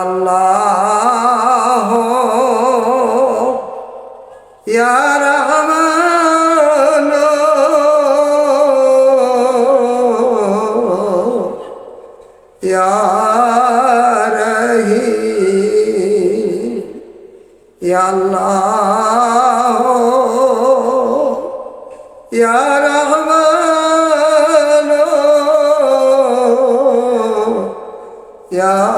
আল্লাহ ইয়া রহমান ইয়া রহিম ইয়া আল্লাহ ইয়া রহমান ইয়া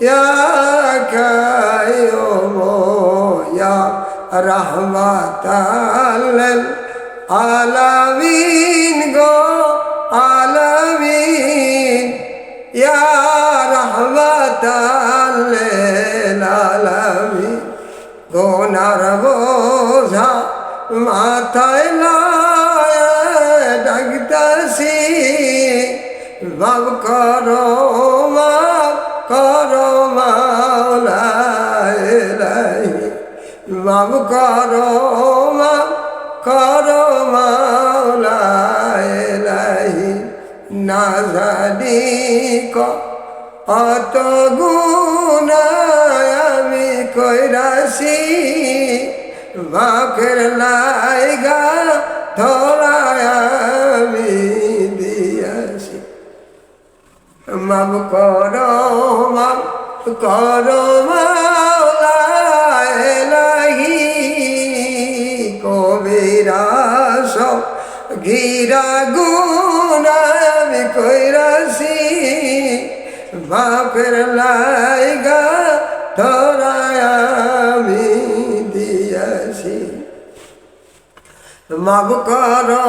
ইয়া কায়ুম ইয়া রহমাতাল আলামিন গো আলামিন ইয়া রহমাতাল আলামিন গোনার বোঝা মাথায় লয় ডাকতাসি বাব বাব করো মাপ করো মাওলাই না জানি অত গুণায় আমি বাকের লাইগা ধরায় আমি দিয়াছি। মাম করো মাম করো মাওলাহি আমি কইরাছি বাপের লাইগা ধরায় দিয়াছি। মাব করো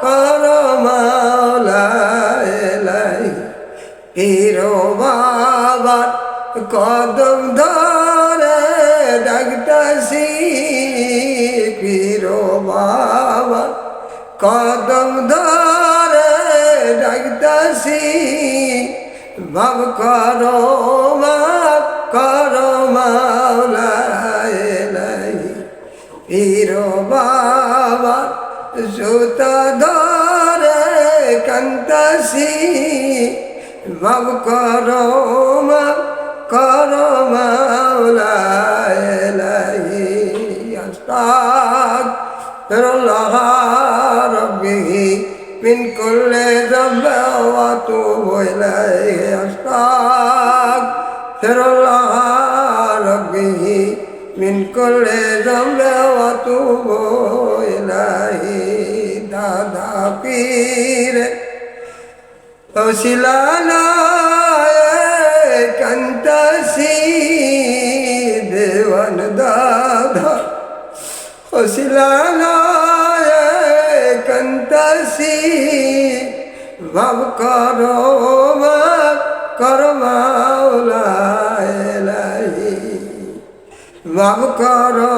করো মাওলাই হিরো বাবার কদম ধরে ডাকতাছি ভাব করো মাব করো মাওলাই হিরো বাবা সুত ধরে কান্তাসি। ভাব করো মা করো মাওলাই আস্তাক من كل ذنب وأتوب إليه أستغفر الله ربه من كل ذنب وأتوب إليه دادا پیر توسلانا كنت سيد وندادا توسلانا কান্তাসি ভাব করো মা করো মাওলাই ভাব করো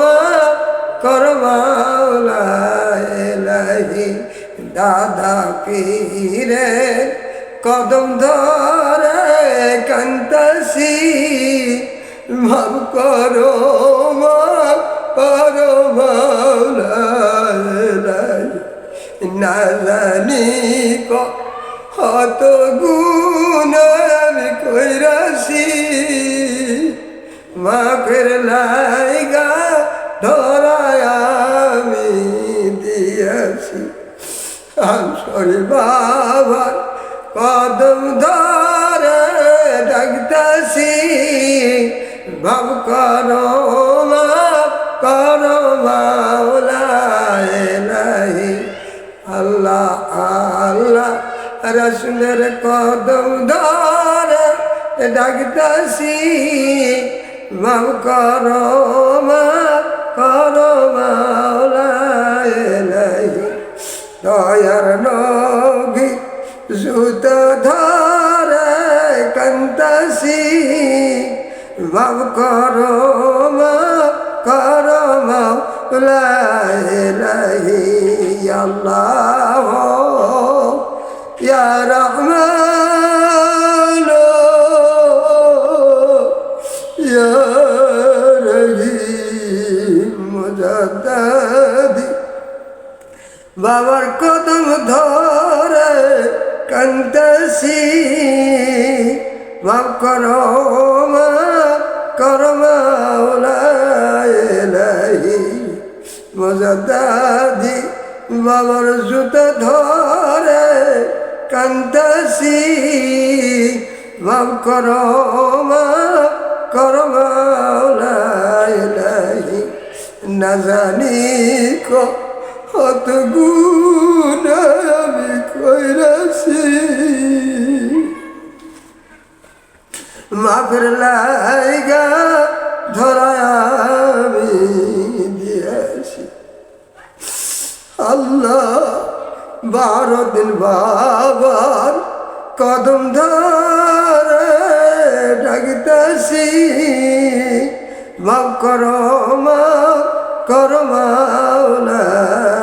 মা করো মাওলাই দাদা পীরে কদম ধরে কান্তাসি ভাব করো মা করো মাওলাই জানি কত গুণ আমি কইরাছি। মাখের লাইগা ধরায় আমি দিয়েছি। আনসরে বাবার কদম ধরে ডাকতাছি। ভাব করো মা, করো মাওলায় আল্লাহ রসুলের কদম ধরে ডাকতাছি মাম করো মা, করো মাওলায় নাই। দয়ার নবী সুত ধরে কান্তাসি মাম করো বাবার কদম ধরে কান্তাসি মাফ করো মা, করো মাওলাহি মজাদাদি বাবার জুতো ধরে কান্তাসি মাফ করো মা, করো মাওলাহি না জানি কত গুণ আমি কইরাছি মাফের লাইগা ধরায় আমি দিয়েছি। আল্লাহ বারো দিন বাবার কদম ধরে ডাকতেছি। মাফ করো মাফ করো মাওলাহি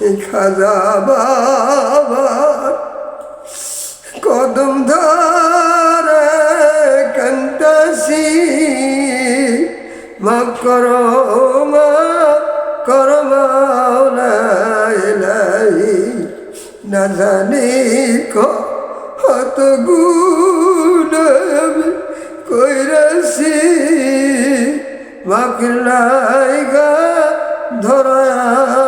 খাজা বাবার কদম ধরে কান্তাসি মাফ করো মাফ করো মাওলাহি না জানি কত গুণ কইরাছি মাফির লাইগা ধরা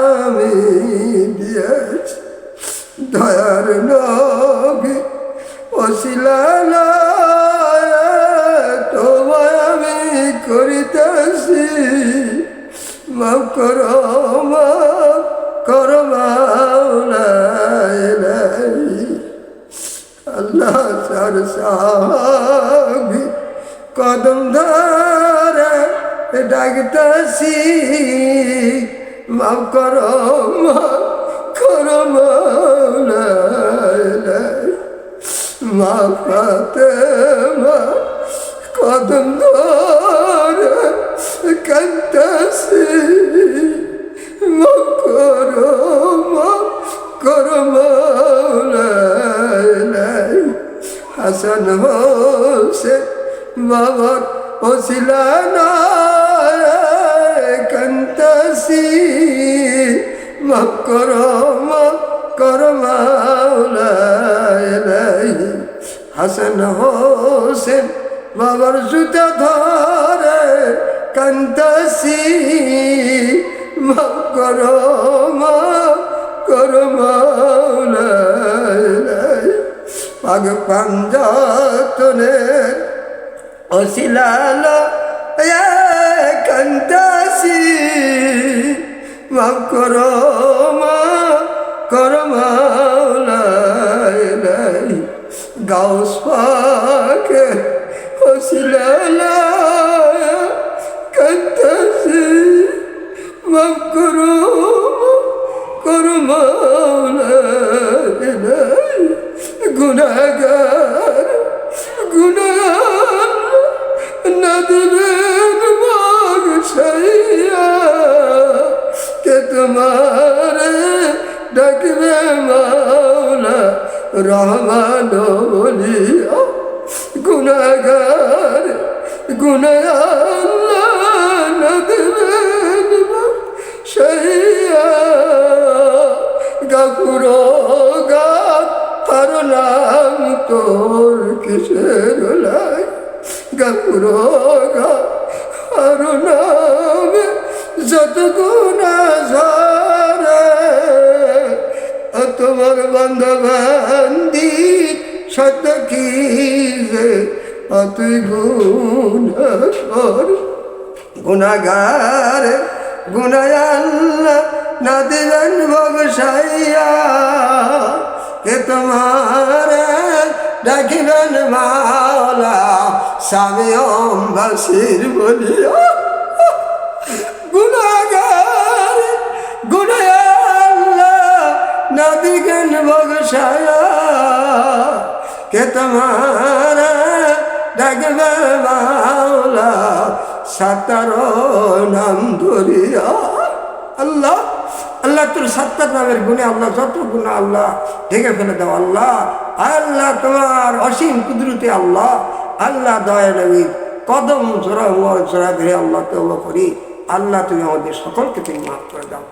দয়ার নবী অশিলা তোমায় আমি করিতেছি। মাফ করো মাফ করো আল্লাহ সার সাহাবি কদম ধরে ডাকতাছি। মাফ করো, মাফ করো মাওলাই মা কদম ধরে কান্তাছি মাফ করো মাফ করো মাওলাই হাসান হোসেন বাবার ওসিলা কান্তাসি জুতা ধরে কান্তাসি মাফ করো মাফ করো পাগ পাঞ্জাতনের অশিলাল কান্তাসি মাফ করো মা করো মাওলাই গাউস পাকে তোমার ডাকবে মাওলা রহমান বলিয়া গুণাগার বাগ ছাইয়া গাপুরো গা পারলাম তোর কিসের লাই গাপুরো গা আরও নাম যত গুণা ঝরে তোমার বান্ধবান্দি সত কি যে তুই গুণা গুণাগার, গুণায়াল্লা না দিলেন বগসাইয়া কে তোমার ডাকিলেন মাওলা স্বামী ওম বাসির বলিয়া। গুণাগার গুণায়াল্লা না দিলেন বগসাইয়া কে তোমার ডাকবে মাওলা, সাতারো নাম ধরিয়া। আল্লাহ আল্লাহ তোর সত্তর নামের গুণে আল্লাহ, যত গুণ আল্লাহ ঢেকে ফেলে দাও আল্লাহ। আল্লাহ তোমার অসীম কুদরতে আল্লাহ আল্লাহ দয়া নবী কদম জোড়া জোড়া ধরে আল্লাহ তো করি। আল্লাহ তুমি আমাদের সকলকে তুমি মাফ করে দাও।